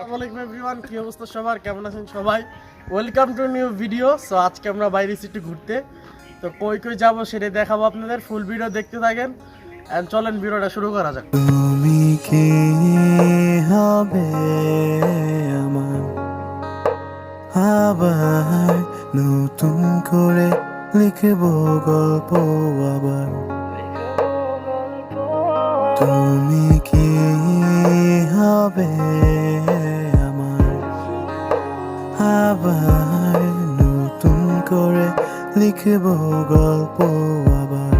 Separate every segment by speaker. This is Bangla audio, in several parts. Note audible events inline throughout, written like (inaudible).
Speaker 1: আসসালামাইকুম সবার? কেমন আছেন সবাই? Welcome to new video so আজকে আমরা বাইরে এসেছি ঘুরতে। তো কই কই যাব সেটা দেখাবো আপনাদের। ফুল ভিডিও দেখতে থাকেন। এন্ড চলেন, ভিডিওটা শুরু করা যাক।
Speaker 2: তুমি হবে নতুন করে লিখব গল্প আবার? তুমি কি হবে আবার নতুন করে লিখব গল্প আবার।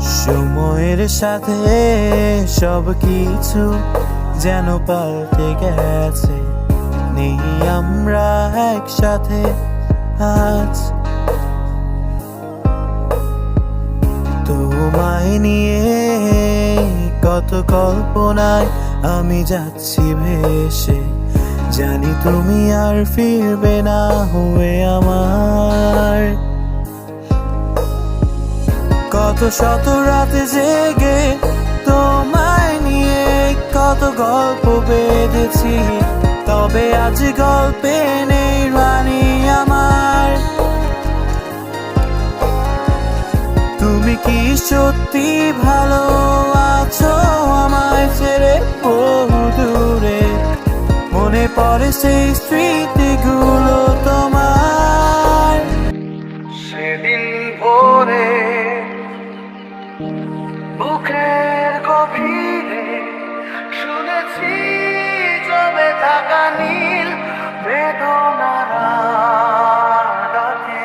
Speaker 2: সময়ের সাথে সব কিছু যেন পাল্টে গেছে। নেই আমরা একসাথে আজ। তোমায় নিয়ে কত কল্পনায় আমি যাচ্ছি ভেসে। জানি তুমি আর ফিরবে না হয়ে আমার। কত শত রাতে জেগে তোমায় নিয়ে কত গল্প বেঁধেছি। তবে আজ গল্পে নেই রানী আমার। কি সত্যি ভালো আছো আমায় ছেড়ে বহু দূরে? মনে পড়ে সেই স্মৃতিগুলো তোমার সেদিন ভোরে বুকের গভীরে শুনেছি জমে থাকা নীল বেদনারা ডাকে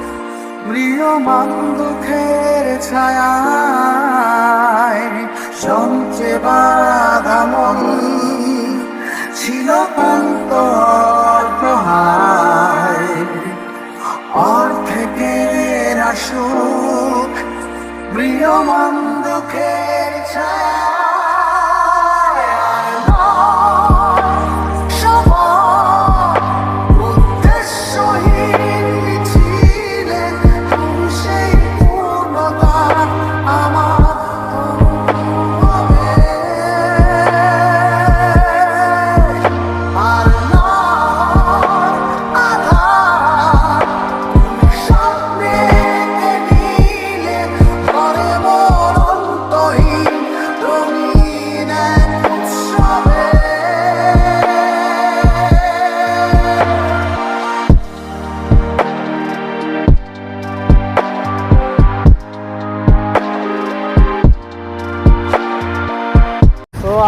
Speaker 2: মৃয়মান দুঃখের যন্ত্রে বাধা মন ছিল প্রিয়মান দুঃখের ছায়া।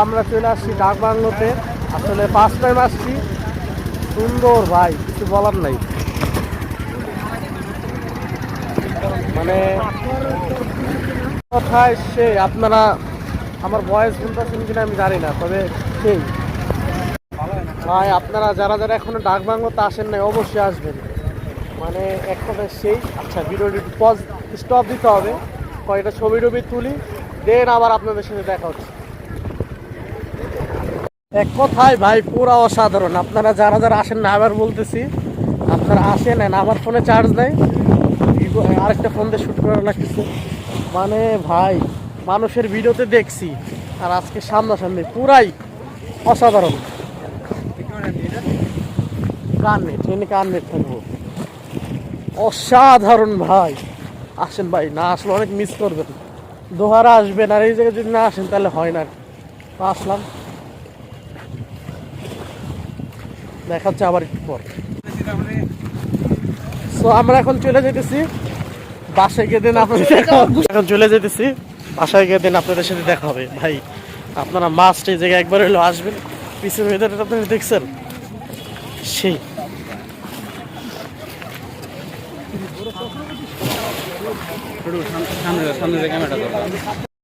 Speaker 2: আমরা
Speaker 1: চলে আসছি ডাক বাংলোতে আসলে ফার্স্ট টাইম আসছি। সুন্দর ভাই, কিছু বলার নাই। মানে কথায় সে আপনারা আমার বয়স শুনতেছেন কিনা আমি জানি না, তবে সেই। ভাই, আপনারা যারা যারা এখনও ডাক বাংলোতে আসেন নাই, অবশ্যই আসবেন। মানে এক কথায় সেই। আচ্ছা ভিডিওটি পজ স্টপ দিতে হবে। কয়েকটা ছবি টবি তুলি, দেন আবার আপনাদের সাথে দেখা হচ্ছে। এক কথায় ভাই, পুরা অসাধারণ। আপনারা যারা যারা আসেন না, আবার বলতেছি, আপনারা আসেন, না, আমার ফোনে চার্জ নেই। আরেকটা ফোন দিয়ে শ্যুট করা লাগতেছে। মানে ভাই, মানুষের ভিডিওতে দেখছি, আর আজকে সামনাসামনি পুরাই অসাধারণ। কান ট্রেনে কান থাকব। অসাধারণ ভাই। আসেন ভাই, না আসলে অনেক মিস করবেন। দোহারা আসবেন, আর এই জায়গায় যদি না আসেন, তাহলে হয় না। আসলাম। দেখা হচ্ছে আবার একটু পর। সো আমরা এখন চলে যেতেছি। বাসায় গিয়ে দিন আপনাদের দেখা। এখন চলে যেতেছি। বাসায় গিয়ে দিন আপনাদের সাথে দেখা হবে। ভাই, আপনারা মাস্ট এই জায়গায় একবার হলো আসবেন। পিছনে ওয়েদারটা আপনারা দেখছেন। সেই।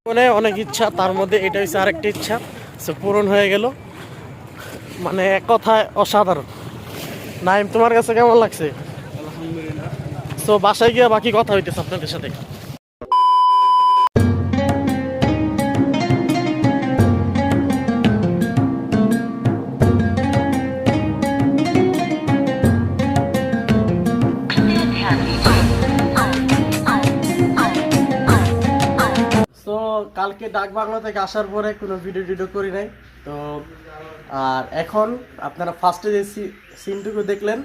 Speaker 1: মনে অনেক ইচ্ছা, তার মধ্যে এটা হচ্ছে আরেকটা ইচ্ছা। সে পূরণ হয়ে গেল। মানে এক কথায় অসাধারণ। নাইম তোমার কাছে কেমন লাগছে? তো বাসায় গিয়ে বাকি কথা হইতেছে আপনাদের সাথে। কালকে ডাক বাংলা থেকে আসার পরে কোনো ভিডিও টিডিও করি নাই। তো, আর এখন আপনারা ফার্স্টে যে সি- সিনটুকু দেখলেন,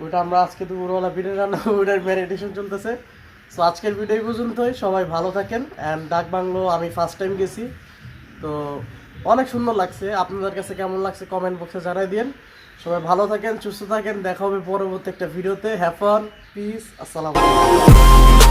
Speaker 1: ওটা আমরা আজকে দুপুরবেলা ভিডিও রান্না, (laughs) ওটার ম্যারিটেশন চলতেছে। তো আজকের ভিডিও পর্যন্তই। সবাই ভালো থাকেন। অ্যান্ড ডাক বাংলো আমি ফার্স্ট টাইম গেছি। তো, অনেক সুন্দর লাগছে। আপনাদের কাছে কেমন লাগছে কমেন্ট বক্সে জানাই দিন সবাই ভালো থাকেন, সুস্থ থাকেন। দেখা হবে পরবর্তী একটা ভিডিওতে হ্যাভ ফান পিস আসসালামু